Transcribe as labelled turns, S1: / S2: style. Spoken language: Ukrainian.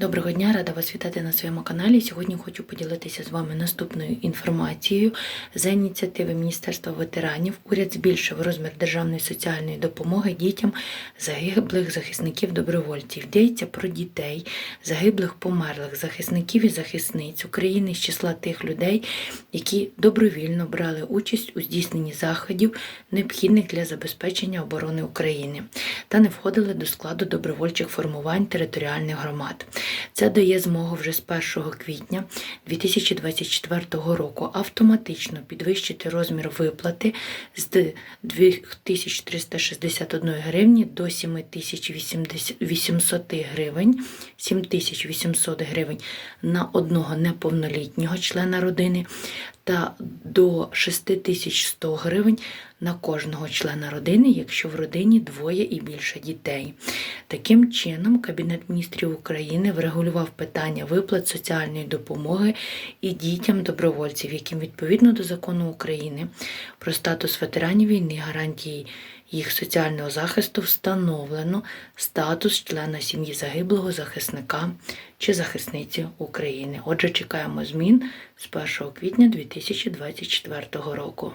S1: Доброго дня, рада вас вітати на своєму каналі. Сьогодні хочу поділитися з вами наступною інформацією. За ініціативи Міністерства ветеранів уряд збільшив розмір державної соціальної допомоги дітям загиблих захисників добровольців. Йдеться про дітей, загиблих померлих захисників і захисниць України з числа тих людей, які добровільно брали участь у здійсненні заходів, необхідних для забезпечення оборони України, та не входили до складу добровольчих формувань територіальних громад. Це дає змогу вже з 1 квітня 2024 року автоматично підвищити розмір виплати з 2361 гривні до 7800 гривень, 7800 гривень на одного неповнолітнього члена родини та до 6100 гривень на кожного члена родини, якщо в родині двоє і більше дітей. Таким чином, Кабінет міністрів України врегулював питання виплат соціальної допомоги і дітям добровольців, яким відповідно до закону України про статус ветеранів війни, гарантії їх соціального захисту встановлено статус члена сім'ї загиблого захисника чи захисниці України. Отже, чекаємо змін з 1 квітня 2024 року.